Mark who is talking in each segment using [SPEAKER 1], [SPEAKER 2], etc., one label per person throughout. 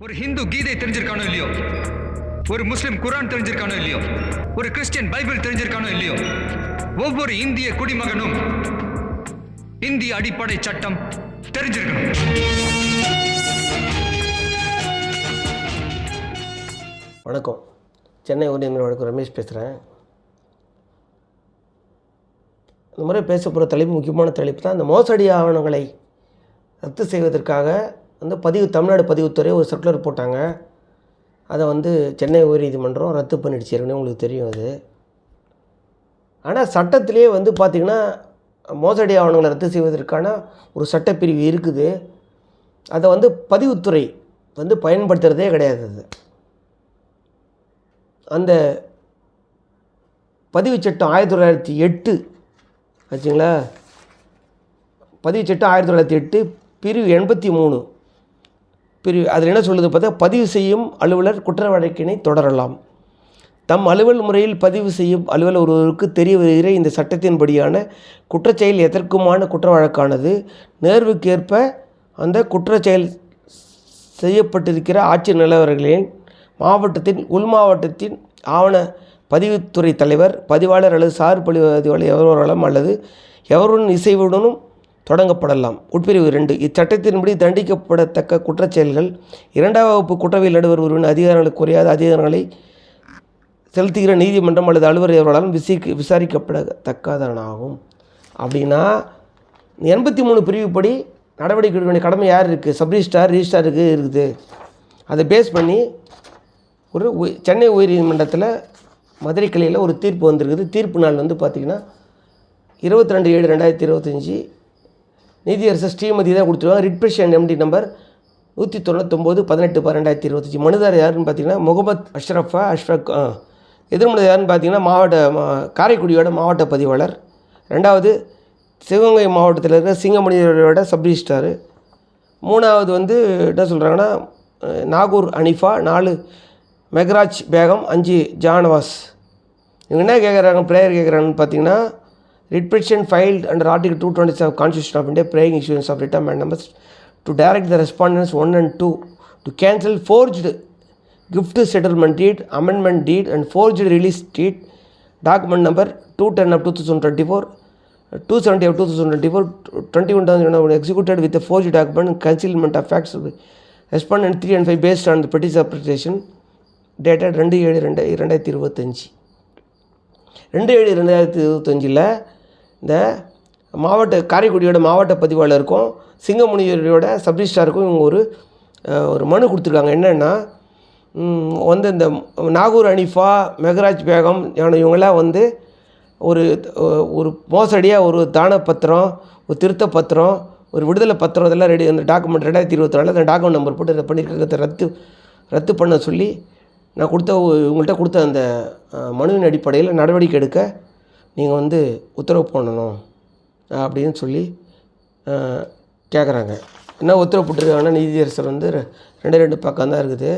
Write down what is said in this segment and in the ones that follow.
[SPEAKER 1] ஒரு ஹிந்து கீதை தெரிஞ்சிருக்கானோ இல்லையோ? ஒரு முஸ்லிம் குரான் தெரிஞ்சிருக்கானோ இல்லையோ? ஒரு கிறிஸ்டியன் பைபிள் தெரிஞ்சிருக்கானோ இல்லையோ? ஒவ்வொரு இந்திய குடிமகனும் இந்திய அடிப்படை சட்டம் தெரிஞ்சிருக்கணும்.
[SPEAKER 2] வணக்கம். சென்னை உதயமின் வணக்கம் ரமேஷ் பேசுகிறேன் இந்த முறை பேச போகிற தலைப்பு முக்கியமான தலைப்பு தான் இந்த மோசடி ஆவணங்களை ரத்து செய்வதற்காக வந்து பதிவு தமிழ்நாடு பதிவுத்துறை ஒரு சர்க்குலர் போட்டாங்க. அதை வந்து சென்னை உயர்நீதிமன்றம் ரத்து பண்ணிடுச்சு. ஏற்கனவே உங்களுக்கு தெரியும் அது. ஆனால் சட்டத்திலேயே வந்து பார்த்திங்கன்னா மோசடி ஆவணங்களை ரத்து செய்வதற்கான ஒரு சட்டப்பிரிவு இருக்குது. அதை வந்து பதிவுத்துறை வந்து பயன்படுத்துகிறதே கிடையாது அது. அந்த பதிவுச் சட்டம் ஆயிரத்தி தொள்ளாயிரத்தி எட்டு ஆச்சுங்களா? பதிவு சட்டம் ஆயிரத்தி தொள்ளாயிரத்தி எட்டு பிரிவு எண்பத்தி மூணு. பிரிவு அதில் என்ன சொல்லுது பார்த்தா பதிவு செய்யும் அலுவலர் குற்ற வழக்கினை தொடரலாம். தம் அலுவல் முறையில் பதிவு செய்யும் அலுவலர் ஒருவருக்கு தெரிய வருகிற இந்த சட்டத்தின்படியான குற்றச்செயல் எதற்குமான குற்ற வழக்கானது நேர்வுக்கேற்ப அந்த குற்றச்செயல் செய்யப்பட்டிருக்கிற ஆட்சி நிலவரங்களின் மாவட்டத்தின் உள் மாவட்டத்தின் ஆவண பதிவுத்துறை தலைவர் பதிவாளர் அல்லது சார் பதிவாளர் எவரோராலும் அல்லது எவருடன் இசைவுடனும் தொடங்கப்படலாம். உட்பிரிவு ரெண்டு இச்சட்டத்தின்படி தண்டிக்கப்படத்தக்க குற்றச்செயல்கள் இரண்டாம் வகுப்பு குற்றவியல் நடுவர் ஒருவரின் அதிகாரங்களுக்கு குறையாத அதிகாரங்களை செலுத்துகிற நீதிமன்றம் அல்லது அலுவலர் எவராலும் விசிக்க விசாரிக்கப்படத்தக்கதனாகும். அப்படின்னா எண்பத்தி மூணு பிரிவுப்படி நடவடிக்கை எடுக்க வேண்டிய கடமை யார் இருக்குது சப் ரிஜிஸ்டார் ரிஜிஸ்டாருக்கு இருக்குது. அதை பேஸ் பண்ணி ஒரு சென்னை உயர்நீதிமன்றத்தில் மதுரை கிளையில் ஒரு தீர்ப்பு வந்திருக்குது. தீர்ப்பு நாள் வந்து பார்த்திங்கன்னா இருபத்தி ரெண்டு ஏழு ரெண்டாயிரத்தி இருபத்தஞ்சி நீதியரசர் ஸ்ரீமதி தான் கொடுத்துருவாங்க ரிட்பிஷன் எம்டி நம்பர் நூற்றி தொண்ணூத்தொம்பது பதினெட்டு பன்னெண்டாயிரத்தி இருபத்தஞ்சி. மனுதார் யாருன்னு பார்த்தீங்கன்னா முகமது அஷ்ரஃபா அஷ்ரக் எதிர்மனு யாருன்னு பார்த்தீங்கன்னா மாவட்ட காரைக்குடியோட மாவட்ட பதிவாளர். ரெண்டாவது சிவகங்கை மாவட்டத்தில் இருக்கிற சிங்கமணியோட சப்ரிஜிஸ்டார் மூணாவது வந்து என்ன சொல்கிறாங்கன்னா நாகூர் அனிஃபா நாலு மெகராஜ் பேகம் அஞ்சு ஜானவாஸ். இவங்க என்ன கேட்குறாங்க ப்ரேயர் கேட்குறாங்கன்னு பார்த்தீங்கன்னா writ petition filed under article two twenty seven constitution of India praying issuance of writ and numbers to direct the respondents one and two to cancel forged gift settlement deed, amendment deed and forged release deed, document number 210 of 2024, 270 of 2024, 21 executed with a forged document and concealment of facts. Respondent 3 and 5 based on the petition application dated ரெண்டு ஏழு ரெண்டு ரெண்டாயிரத்தி இருபத்தஞ்சி ரெண்டு ஏழு ரெண்டாயிரத்தி இருபத்தஞ்சில் இந்த மாவட்ட காரைக்குடியோட மாவட்ட பதிவாளருக்கும் சிங்கமுனியோட சப்ரிஜிஸ்டாருக்கும் இவங்க ஒரு ஒரு மனு கொடுத்துருக்காங்க. என்னென்னா வந்து இந்த நாகூர் அனிஃபா மெகராஜ் பேகம் இவங்களாம் இவங்கெல்லாம் வந்து ஒரு ஒரு மோசடியாக ஒரு தான பத்திரம் ஒரு திருத்த பத்திரம் ஒரு விடுதலை பத்திரம் இதெல்லாம் ரெடி அந்த டாக்குமெண்ட் ரெண்டாயிரத்தி இருபத்தி நாலில் அந்த டாக்குமெண்ட் நம்பர் போட்டு இதை பண்ணியிருக்காங்க ரத்து ரத்து பண்ண சொல்லி நான் கொடுத்த உ- உங்கள்கிட்ட கொடுத்த அந்த மனுவின் அடிப்படையில் நடவடிக்கை எடுக்க நீங்கள் வந்து உத்தரவு பண்ணணும் அப்படின்னு சொல்லி கேட்குறாங்க என்ன உத்தரவு போட்டிருக்காங்கன்னா நீதியரசர் வந்து ரெண்டு ரெண்டு பக்கம் தான் இருக்குது.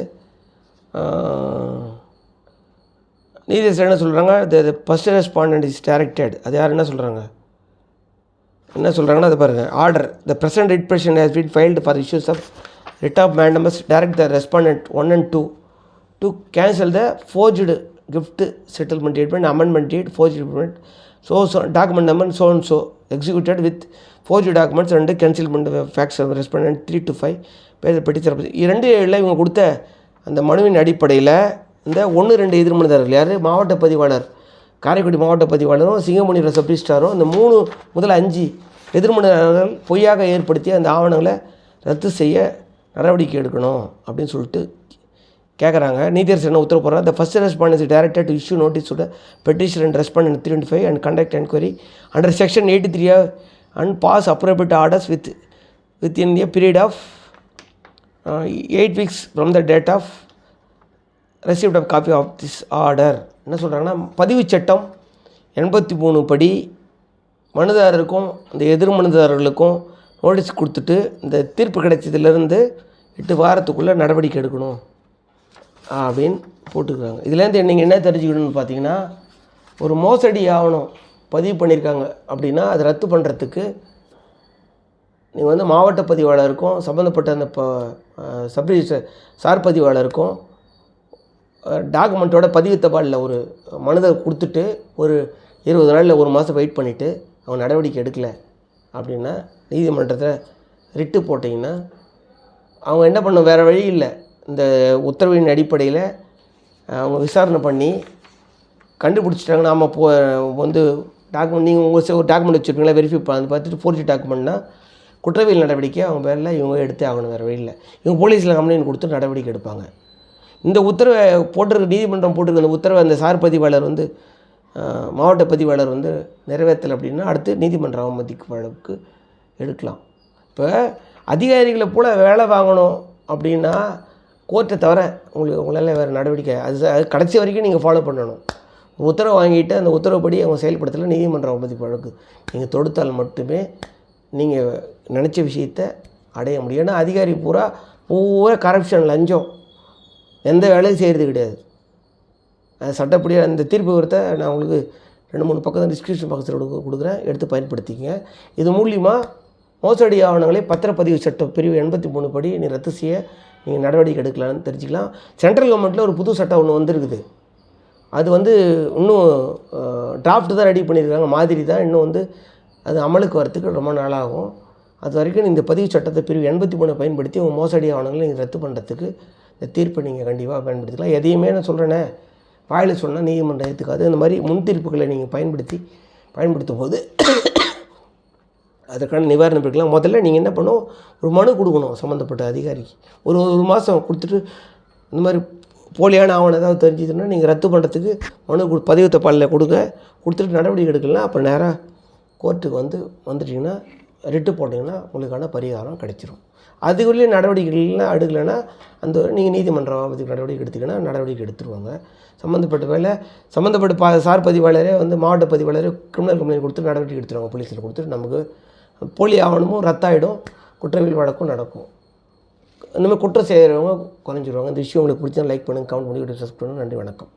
[SPEAKER 2] நீதியரசர் என்ன சொல்கிறாங்க the first respondent is directed அது யார் என்ன சொல்கிறாங்க என்ன சொல்கிறாங்கன்னா அது பாருங்கள் order the present writ has been filed for issues of writ of mandamus direct the respondent one and two to cancel the forged gift settlement statement amendment dated forge document so so document number so and so executed with forge documents ரெண்டு cancelment facts respondent three to five பேர் petitioner இரண்டு ஏழில் இவங்க கொடுத்த அந்த மனுவின் அடிப்படையில் இந்த ஒன்று ரெண்டு எதிர்மனுதாரர்கள் யார்? மாவட்ட பதிவாளர் காரைக்குடி மாவட்ட பதிவாளரும் சிங்கமணி சப்ரிஸ்டாரும் இந்த மூணு முதல் அஞ்சு எதிர்மனுதாரர்கள் பொய்யாக ஏற்படுத்தி அந்த ஆவணங்களை ரத்து செய்ய நடவடிக்கை எடுக்கணும் அப்படின்னு சொல்லிட்டு கேட்குறாங்க நீதியரசர் என்ன உத்தரவு போடுறாங்க? The first respondents directed to issue notice to petition and respondent three twenty five and conduct enquiry under section eighty three and pass appropriate orders with within a period of eight weeks from the date of receipt of copy of this order என்ன சொல்கிறாங்கன்னா பதிவுச் சட்டம் எண்பத்தி மூணு படி மனுதாரருக்கும் இந்த எதிர் மனுதாரர்களுக்கும் notice கொடுத்துட்டு இந்த தீர்ப்பு கிடைச்சதுலேருந்து எட்டு வாரத்துக்குள்ளே நடவடிக்கை எடுக்கணும். அப்படின்னு போட்டுக்கிறாங்க. இதுலேருந்து நீங்கள் என்ன தெரிஞ்சுக்கணும்னு பார்த்தீங்கன்னா ஒரு மோசடி ஆவணம் பதிவு பண்ணியிருக்காங்க அப்படின்னா அதை ரத்து பண்ணுறதுக்கு நீங்கள் வந்து மாவட்ட பதிவாளருக்கும் சம்மந்தப்பட்ட அந்த இப்போ சப் ரிஜிஸ்டர் சார் பதிவாளருக்கும் டாக்குமெண்ட்டோட பதிவு தபாலில் ஒரு மனுதை கொடுத்துட்டு ஒரு இருபது நாளில் ஒரு மாதம் வெயிட் பண்ணிவிட்டு அவங்க நடவடிக்கை எடுக்கலை அப்படின்னா நீதிமன்றத்தில் ரிட்டு போட்டிங்கன்னா அவங்க என்ன பண்ணும்? வேறு வழி இல்லை. இந்த உத்தரவின் அடிப்படையில் அவங்க விசாரணை பண்ணி கண்டுபிடிச்சிட்டாங்க. நாம் போ வந்து டாக்குமெண்ட் நீங்கள் உங்கள் ஒரு டாக்குமெண்ட் வச்சுருப்பீங்களா வெரிஃபை பண்ணி பார்த்துட்டு ஃபோர்ஜி டாக்குமெண்ட்னா குற்றவியல் நடவடிக்கை அவங்க பேரில் இவங்க எடுத்தே ஆகணும் வேறு வழியில் இவங்க போலீஸில் கம்ப்ளைண்ட் கொடுத்து நடவடிக்கை எடுப்பாங்க. இந்த உத்தரவை போட்டிருக்க நீதிமன்றம் போட்டிருக்க அந்த உத்தரவை அந்த சார் பதிவாளர் வந்து மாவட்ட பதிவாளர் வந்து நிறைவேற்றலை அப்படின்னா அடுத்து நீதிமன்ற அவமதிக்கு வழக்கு எடுக்கலாம். இப்போ அதிகாரிகளை போல் வேலை வாங்கணும் அப்படின்னா கோர்ட்டை தவிர உங்களுக்கு உங்களால் வேறு நடவடிக்கை அது அது கடைசி வரைக்கும் நீங்கள் ஃபாலோ பண்ணணும். உத்தரவு வாங்கிட்டு அந்த உத்தரவுப்படி அவங்க செயல்படுத்தல நீதிமன்ற அவமதிப்பு வழக்கு. நீங்கள் தொடுத்தால் மட்டுமே நீங்கள் நினச்ச விஷயத்த அடைய முடியும். ஏன்னா அதிகாரி பூரா பூரா கரப்ஷன் லஞ்சம். எந்த வேலையும் செய்கிறது கிடையாது. அது சட்டப்படி அந்த தீர்ப்பு விவரத்தை நான் உங்களுக்கு ரெண்டு மூணு பக்கம் டிஸ்கிரிப்ஷன் பக்கத்தில் கொடுக்குறேன். எடுத்து பயன்படுத்திக்கங்க. இது மூலியமாக மோசடி ஆவணங்களை பத்திரப்பதிவு சட்டம் பிரிவு எண்பத்தி மூணு படி நீ ரத்து செய்ய நீங்கள் நடவடிக்கை எடுக்கலாம்னு தெரிஞ்சுக்கலாம். சென்ட்ரல் கவர்மெண்ட்டில் ஒரு புது சட்டம் ஒன்று வந்திருக்குது. அது வந்து இன்னும் டிராஃப்ட் தான் ரெடி பண்ணியிருக்காங்க. மாதிரி தான் இன்னும் வந்து அது அமலுக்கு வரத்துக்கு ரொம்ப நாளாகும். அது வரைக்கும் இந்த பதிவு சட்டத்தை பிரிவு எண்பத்தி மூணை பயன்படுத்தி உங்கள் மோசடி ஆவணங்களை நீங்கள் ரத்து பண்ணுறதுக்கு இந்த தீர்ப்பை நீங்கள் கண்டிப்பாக பயன்படுத்திக்கலாம். எதையுமே நான் சொல்கிறேனே வாயில் சொன்னால் நீதிமன்றம் ஏற்றுக்காது இந்த மாதிரி முன் தீர்ப்புகளை நீங்கள் பயன்படுத்தி பயன்படுத்தும் போது அதற்கான நிவாரணம் இருக்கலாம் முதல்ல நீங்கள் என்ன பண்ணணும் ஒரு மனு கொடுக்கணும் சம்மந்தப்பட்ட அதிகாரிக்கு. ஒரு ஒரு மாதம் கொடுத்துட்டு இந்த மாதிரி போலியான ஆவணம் ஏதாவது தெரிஞ்சதுன்னா நீங்கள் ரத்து பண்ணுறதுக்கு மனு கொடு பதிவு தப்பாலில் கொடுங்க. கொடுத்துட்டு நடவடிக்கை எடுக்கலாம் அப்புறம் நேராக கோர்ட்டுக்கு வந்து வந்துட்டிங்கன்னா ரிட்டு போட்டிங்கன்னா உங்களுக்கான பரிகாரம் கிடைச்சிரும். அதுக்குள்ளேயே நடவடிக்கைகள்லாம் எடுக்கலைன்னா அந்த நீங்கள் நீதிமன்றம் அதுக்கு நடவடிக்கை எடுத்தீங்கன்னா நடவடிக்கை எடுத்துருவாங்க. சம்மந்தப்பட்ட வேலை சம்மந்தப்பட்ட பா சார் பதிவாளரே வந்து மாவட்ட பதிவாளரே கிரிமினல் கம்ப்ளைண்ட் கொடுத்து நடவடிக்கை எடுத்துருவாங்க போலீஸில் கொடுத்துட்டு நமக்கு போலி ஆவணமும் ரத்தாயிடும் குற்றவியல் வழக்கும் நடக்கும். இந்தமாதிரி குற்றம் செய்கிறவங்க குறைஞ்சிருவாங்க. இந்த விஷயம் உங்களுக்கு பிடிச்சா லைக் பண்ணுங்கள் கமெண்ட் பண்ணி சப்ஸ்கிரைப் பண்ணுங்கள் நன்றி வணக்கம்.